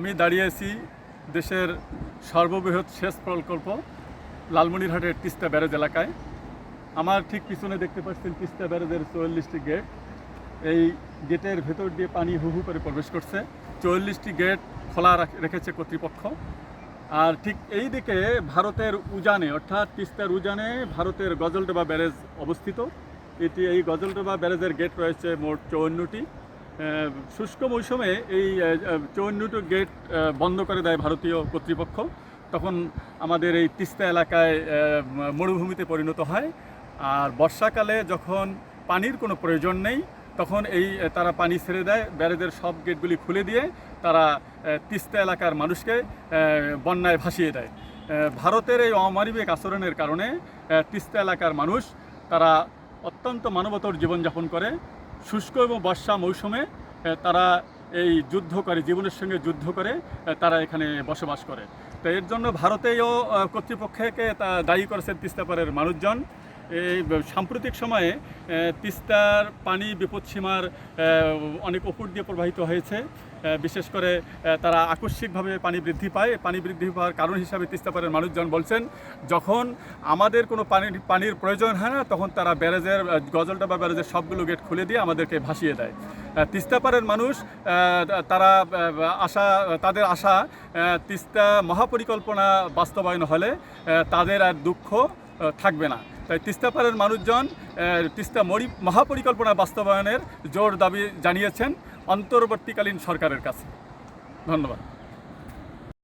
আমি দাঁড়িয়ে আছি দেশের সর্ববৃহৎ সেচ প্রকল্প লালমনিরহাটের তিস্তা ব্যারেজ এলাকায়। আমার ঠিক পিছনে দেখতে পাচ্ছেন তিস্তা ব্যারেজের চুয়াল্লিশটি গেট। এই গেটের ভেতর দিয়ে পানি হু হু করে প্রবেশ করছে। চুয়াল্লিশটি গেট খোলা রেখেছে কর্তৃপক্ষ। আর ঠিক এই দিকে ভারতের উজানে অর্থাৎ তিস্তার উজানে ভারতের গজলডোবা ব্যারেজ অবস্থিত। এটি এই গজলডোবা ব্যারেজের গেট রয়েছে মোট চৌয়ান্নটি। আহ, শুষ্ক মৌসুমে এই চৌয়ান্নটি গেট বন্ধ করে দেয় ভারতীয় কর্তৃপক্ষ। তখন আমাদের এই তিস্তা এলাকায় মরুভূমিতে পরিণত হয়। আর বর্ষাকালে যখন পানির কোনো প্রয়োজন নেই, তখন এই তারা পানি ছেড়ে দেয়। ব্যারেজের সব গেটগুলি খুলে দিয়ে তারা তিস্তা এলাকার মানুষকে বন্যায় ভাসিয়ে দেয়। ভারতের এই অমানবিক আচরণের কারণে তিস্তা এলাকার মানুষ, তারা অত্যন্ত মানবতর জীবনযাপন করে। শুষ্ক এবং বর্ষা মৌসুমে তারা এই যুদ্ধ করে জীবনের সঙ্গে যুদ্ধ করে তারা এখানে বসবাস করে। তো এর জন্য ভারতেও কর্তৃপক্ষকে তা দায়ী করেছেন তিস্তাপারের মানুষজন। এই সাম্প্রতিক সময়ে তিস্তার পানি বিপদসীমার অনেক উপর দিয়ে প্রবাহিত হয়েছে। বিশেষ করে তারা আকস্মিকভাবে পানি বৃদ্ধি পায়। পানি বৃদ্ধি পাওয়ার কারণ হিসাবে তিস্তাপাড়ের মানুষজন বলছেন যখন আমাদের কোনো পানির পানির প্রয়োজন হয় না তখন তারা ব্যারেজের আহ, গজলডাবা ব্যারেজের সবগুলো গেট খুলে দিয়ে আমাদেরকে ভাসিয়ে দেয়। তিস্তাপাড়ের মানুষ তারা আশা তাদের আশা তিস্তা মহাপরিকল্পনা বাস্তবায়ন হলে তাদের আর দুঃখ থাকবে না। তাই তিস্তাপাড়ের মানুষজন তিস্তা মরি মহাপরিকল্পনা বাস্তবায়নের জোর দাবি জানিয়েছেন অন্তর্বর্তীকালীন সরকারের কাছে। ধন্যবাদ।